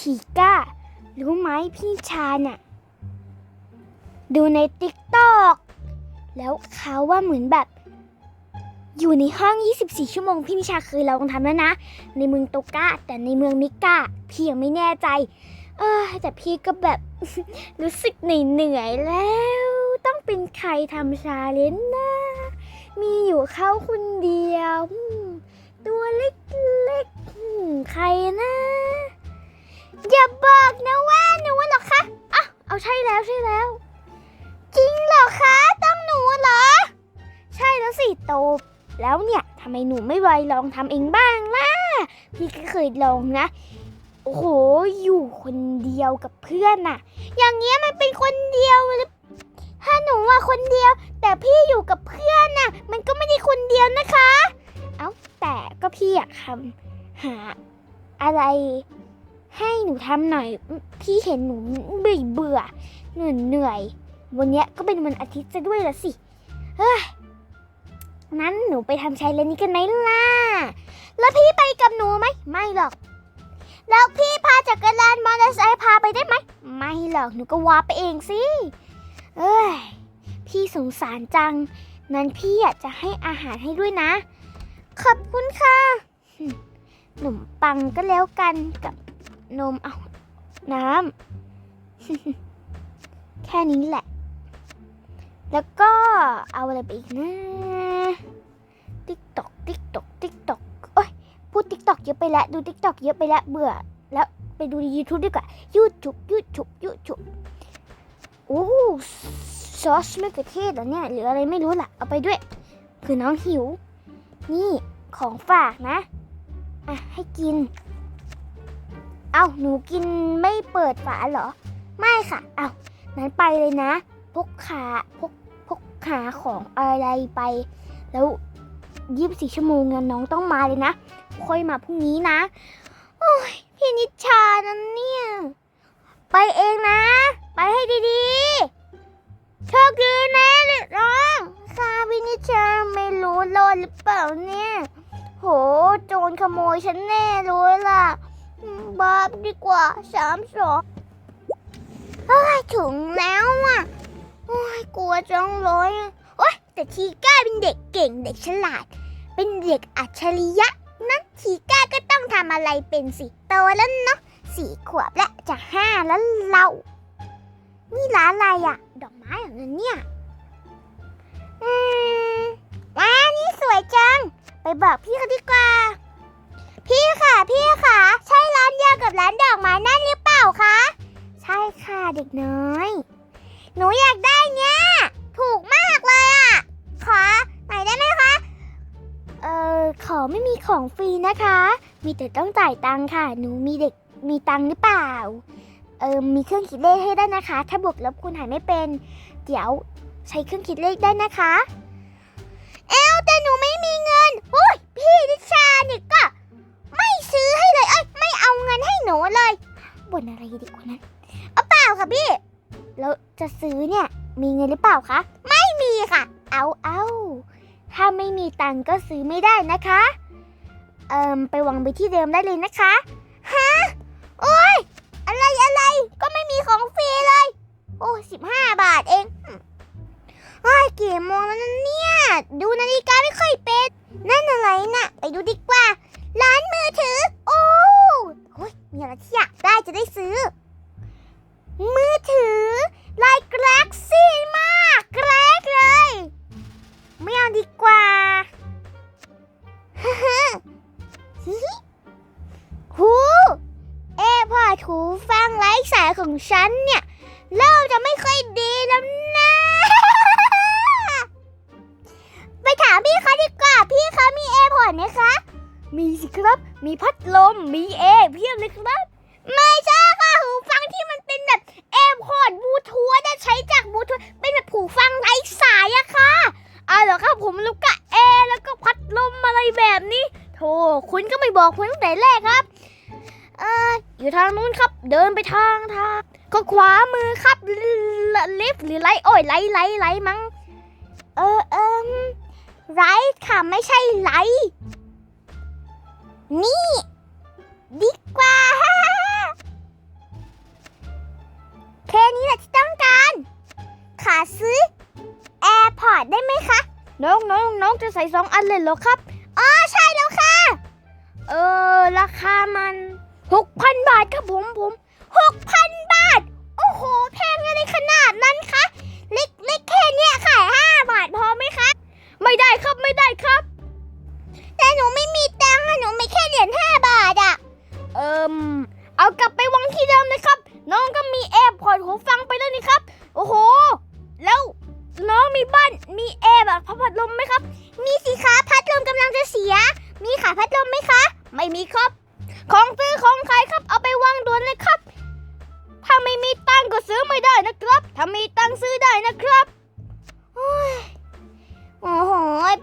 ทีก้า รู้ไหมพี่ชาน่ะ ดูในติ๊กตอกแล้วเขาว่าเหมือนแบบ อยู่ในห้อง 24 ชั่วโมง พี่นิชาเคยลองทำแล้วนะ ในเมืองโตก้า แต่ในเมืองมิก้า พี่ยังไม่แน่ใจ เออแต่พี่ก็แบบ รู้สึกเหนื่อยๆแล้ว ต้องเป็นใครทำชาเลนจ์นะ มีอยู่เขาคนเดียว ตัวเล็กๆใครนะ หนูไม่ไวลองทำเองบ้างล่ะ พี่ก็เคยลองนะ โอ้โห อยู่คนเดียวกับเพื่อนน่ะ อย่างเงี้ยมันเป็นคนเดียวเลยถ้าหนูว่าคนเดียว แต่พี่อยู่กับเพื่อนน่ะ มันก็ไม่ได้คนเดียวนะคะ เอ้าแต่ก็พี่อยากทำหาอะไรให้หนูทำหน่อย พี่เห็นหนูเบื่อเบื่อเหนื่อยเหนื่อยวันเนี้ยก็เป็นวันอาทิตย์ซะด้วยละสิ เฮ้ย นั้นหนูไปทำชายเลนนี้กันไหมล่ะ แล้วพี่ไปกับหนูไหม ไม่หรอก แล้วพี่พาจักรยานมอเตอร์ไซค์พาไปได้ไหม ไม่หรอก หนูก็วาไปเองสิ เอ้ย พี่สงสารจัง นั้นพี่อยากจะให้อาหารให้ด้วยนะ ขอบคุณค่ะหึขนมปังก็แล้วกันกับนมเอาน้ำ แค่นี้แหละ แล้วก็เอาอะไรไปอีกนะ ติ๊กตอกติ๊กตอกติ๊กตอกโอ้ยพูดติ๊กตอกเยอะไปแล้ว ดูติ๊กตอกเยอะไปแล้วเบื่อ แล้วไปดูใน YouTube ดีกว่า YouTube YouTube YouTube โอ้ซอสมะเขือเทศเหรอเนี่ยหรืออะไรไม่รู้ล่ะ เอาไปด้วยเผื่อน้องหิว นี่ของฝากนะ อะ ให้กิน เอาหนูกินไม่เปิดฝาเหรอ ไม่ค่ะ เอานั้นไปเลยนะ พกขาพก พกขาของอะไรไป แล้วยี่สิบสี่ชั่วโมงน้องต้องมาเลยนะ ค่อยมาพรุ่งนี้นะ โอ้ยพี่นิชานั้นเนี่ย ไปเองนะ ไปให้ดีๆ โชคดีนะเด็กน้องค่ะพี่นิชาไม่รู้รอดหรือเปล่าเนี่ย โห โจรขโมยฉันแน่เลยล่ะบาปดีกว่าสามสองเฮ้ยถึงแล้วอะ โอ้ยกลัวจังเลยอะโอ้ยแต่ทีก้าเป็นเด็กเก่งเด็กฉลาด เป็นเด็กอัจฉริยะนะทีก้าก็ต้องทำอะไรเป็นสิโตแล้วเนาะสี่ขวบและจะห้าแล้วเรานี่ร้านอะไรอะดอกไม้เหรอเนี่ยอืมว้านี่สวยจัง ไปบอกพี่เขาดีกว่า พี่ค่ะพี่ค่ะ ใช่ร้านเดียวกับร้านดอกไม้นั่นหรือเปล่าคะ ใช่ค่ะเด็กน้อย หนูอยากได้เนี่ยถูกมากเลยอะ ขอหนได้ไหมคะ เอ่อ ขอไม่มีของฟรีนะคะ มีแต่ต้องจ่ายตังค่ะ หนูมีเด็กมีตังหรือเปล่า เออมีเครื่องคิดเลขให้ได้นะคะ ถ้าบวกลบคูณหารไม่เป็น เดี๋ยวใช้เครื่องคิดเลขได้นะคะ เอลแต่หนูไม่มีเงินโอ้ยพี่นิชาเนี่ยก็ ไม่ซื้อให้เลย เอ้ย ไม่เอาเงินให้หนูเลยบ่นอะไรดีกว่านั้นเอาเปล่าค่ะพี่ แล้วจะซื้อเนี่ย มีเงินหรือเปล่าคะ ไม่มีค่ะ เอาเอาถ้าไม่มีตังก็ซื้อไม่ได้นะคะ เอิมไปวางไปที่เดิมได้เลยนะคะ ฮะ โอ้ย อะไรอะไร ก็ไม่มีของฟรีเลย โอ้สิบห้าบาทเองโอ้ยกี่โมงแล้วนั่นเนี่ย ดูนาฬิกาไม่ค่อยเป็น นั่นอะไรน่ะ ไปดูดีกว่า ของฉันเนี่ย เริ่มจะไม่ค่อยดีแล้วนะ ไปถามพี่เขาดีกว่า พี่เขามีเอพอร์ตไหมคะ มีสิครับ มีพัดลม มีเอเพียบเลยครับ ไม่ใช่ค่ะ หูฟังที่มันเป็นแบบเอพอร์ตบลูทูธจะใช้จากบลูทูธเป็นแบบหูฟังไร้สายอะค่ะอ๋อเหรอครับผมรู้กะเอแล้วก็พัดลมอะไรแบบนี้โธ่คุณก็ไม่บอกผมตั้งแต่แรกครับ เอออยู่ทางนู้นครับ เดินไปทางทางก็ขวามือครับลิฟต์หรือไลท์โอ้ยไลท์ไลท์ไลท์มั้งเออเอมไรท์ค่ะไม่ใช่ไลท์นี่ดีกว่าแค่นี้แหละที่ต้องการ ขาซื้อ AirPod ได้ไหมคะ น้องน้องน้องจะใส่สองอันเลยเหรอครับ อ๋อ ใช่แล้วค่ะ เออ ราคามัน หกพันบาทครับผมผมหกพันบาท โอ้โห แพงอะไรขนาดนั้นคะ เล็กเล็กแค่เนี้ยขายห้าบาทพอไหมคะ ไม่ได้ครับไม่ได้ครับ ถ้ามีตังซื้อได้นะครับโอ้ยโอ้โห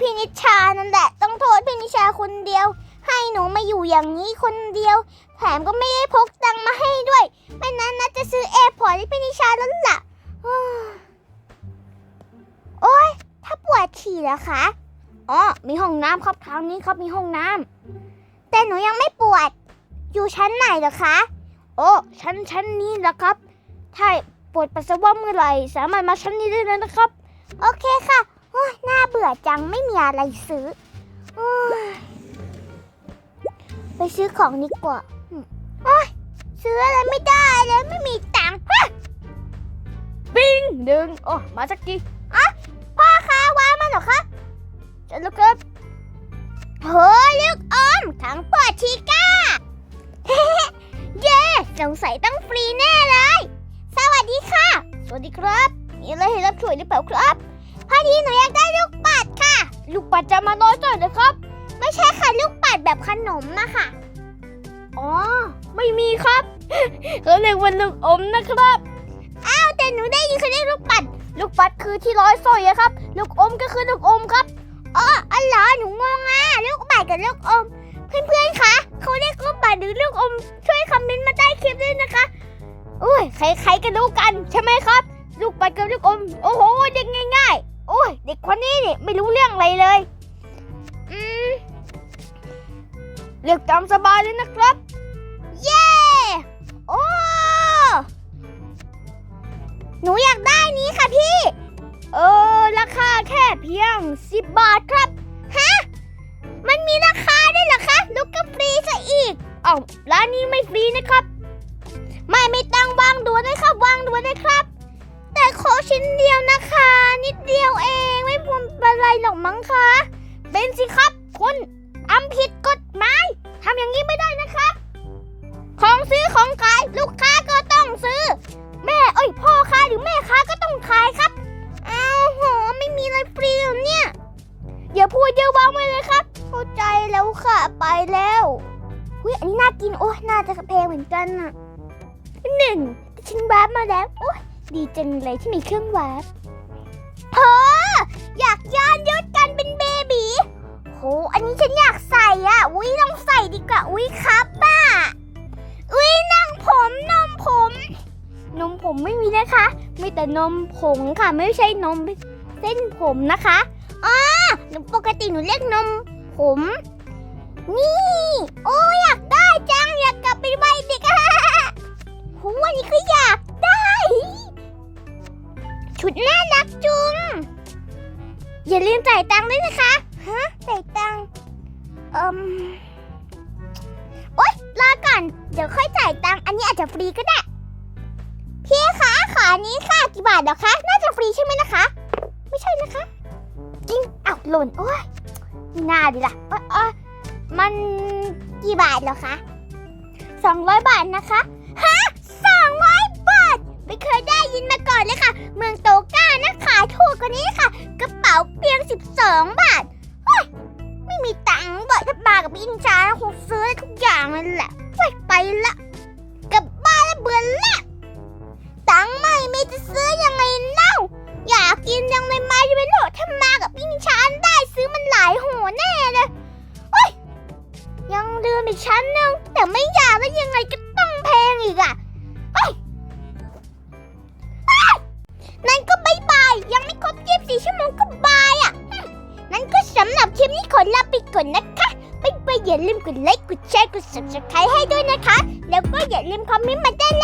พี่นิชานั่นแหละ ต้องโทษพี่นิชาคนเดียว ให้หนูมาอยู่อย่างนี้คนเดียว แถมก็ไม่ได้พกตังมาให้ด้วย ไม่นั้นนะจะซื้อแอร์พอร์ตให้พี่นิชาแล้วล่ะโอ้ยถ้าปวดฉี่เหรอคะอ๋อมีห้องน้ำครับทางนี้ครับมีห้องน้ำแต่หนูยังไม่ปวด อยู่ชั้นไหนเหรอคะ โอ้ชั้นชั้นนี้แหละครับ ถ้า ปวดปัสสาวะเมื่อไหร่สามารถมาชั้นนี้ได้เลยนะครับ โอเคค่ะโอ้ยน่าเบื่อจังไม่มีอะไรซื้อโอ้ยไปซื้อของดีกว่าอืมโอ้ยซื้ออะไรไม่ได้เลยไม่มีตังค์ปิ้งหนึ่งโอ้มาสักทีพ่อคะวางมันเหรอคะจะลุกครับเฮ้ยลูกอมทั้งปอดชิก้า เย้ สงสัยต้องฟรีแน่เลย ดีค่ะ สวัสดีครับ มีอะไรให้รับช่วยหรือเปล่าครับ พอดีหนูอยากได้ลูกปัดค่ะ ลูกปัดจะมาน้อยจ่อยนะครับ ไม่ใช่ค่ะลูกปัดแบบขนมอะค่ะอ๋อ ไม่มีครับเขาเรียกว่าลูกอมนะครับ อ้าวแต่หนูได้ยินเขาเรียกลูกปัด ลูกปัดคือที่ร้อยสร้อยอะครับ ลูกอมก็คือลูกอมครับ อ๋ออ๋อเหรอหนูงงอะ ลูกปัดกับลูกอม เพื่อนๆคะเขาเรียกลูกปัดหรือลูกอม ช่วยคอมเมนต์มาใต้คลิปด้วยนะคะ อุ้ยใครๆก็รู้กันใช่ไหมครับ ลูกปัดกับลูกอม โอ้โหเด็กง่าย ๆ โอ้ยเด็กคนนี้นี่ไม่รู้เรื่องอะไรเลยอืมเลือกตามสบายเลยนะครับ เย้โอ้หนูอยากได้นี้ค่ะพี่ เออ ราคาแค่เพียง 10 บาทครับ ฮะ มันมีราคาด้วยเหรอคะ ลูกก็ฟรีซะอีกอ้าร้านนี้ไม่ฟรีนะครับ ไม่ไม่ตังวางด่วนเลยครับวางด่วนเลยครับ แต่ขอชิ้นเดียวนะคะ นิดเดียวเองไม่พนเป็นไรหรอกมั้งคะเป็นสิครับคุณทำผิดกฎหมายทำอย่างนี้ไม่ได้นะครับ ของซื้อของขายลูกค้าก็ต้องซื้อ แม่เอ้ยพ่อค้าหรือแม่ค้าก็ต้องขายครับอ้าวโหไม่มีอะไรฟรีหรอเนี่ยอย่าพูดเยอะวางไว้เลยครับ เข้าใจแล้วค่ะไปแล้วอุ้ยอันนี้น่ากินโอ้ยน่าจะแพงเหมือนกันน่ะ หนึ่งฉันวาร์ปมาแล้วโอ้ยดีจังเลยที่มีเครื่องวาร์ปเฮ้ออยากย้อนยุดกันเป็นเบบีโหอันนี้ฉันอยากใส่อะอุ้ยต้องใส่ดีกว่าอุ้ยครับป้าอุ้ยนั่งผมนมผม นมผมไม่มีนะคะ มีแต่นมผงค่ะ ไม่ใช่นมเส้นผมนะคะอ๋อหนูปกติหนูเรียกนมผม นี่ อย่าลืมจ่ายตังค์ด้วยนะคะฮะจ่ายตังค์เอืมโอ๊ยรอก่อน เดี๋ยวค่อยจ่ายตังค์อันนี้อาจจะฟรีก็ได้ พี่คะขออันนี้ค่ะกี่บาทเหรอคะ น่าจะฟรีใช่ไหมนะคะ ไม่ใช่นะคะจริงอ้าวหล่นโอ้ยไม่น่าดีละเอยเอยมันกี่บาทเหรอคะสองร้อยบาทนะคะฮะ ไม่เคยได้ยินมาก่อนเลยค่ะ เมืองโตก้านะขายถูกกว่านี้ค่ะ กระเป๋าเพียง 12 บาทเฮ้ยไม่มีตังค์บ่อยถ้ามากับอินชาคงซื้อได้ทุกอย่างเลยแหละเฮ้ยไปละกลับบ้านแล้วเบื่อละตังค์ไม่มีจะซื้อยังไงเล่าอยากกินยังเลยมาจะเป็นโหถ้ามากับพี่นิชานได้ซื้อมันหลายหัวแน่เลยเฮ้ยยังลืมอีกชั้นนึงแต่ไม่อยากแล้วยังไงก็ต้องแพงอีกอะ นั่นก็บายบายยังไม่ครบ24ชั่วโมงก็บายอะนั่นก็สำหรับคลิปนี้ขอลาไปก่อนนะคะไปไปอย่าลืมกดไลค์กดแชร์กด subscribe ให้ด้วยนะคะ แล้วก็อย่าลืมคอมเมนต์มาด้น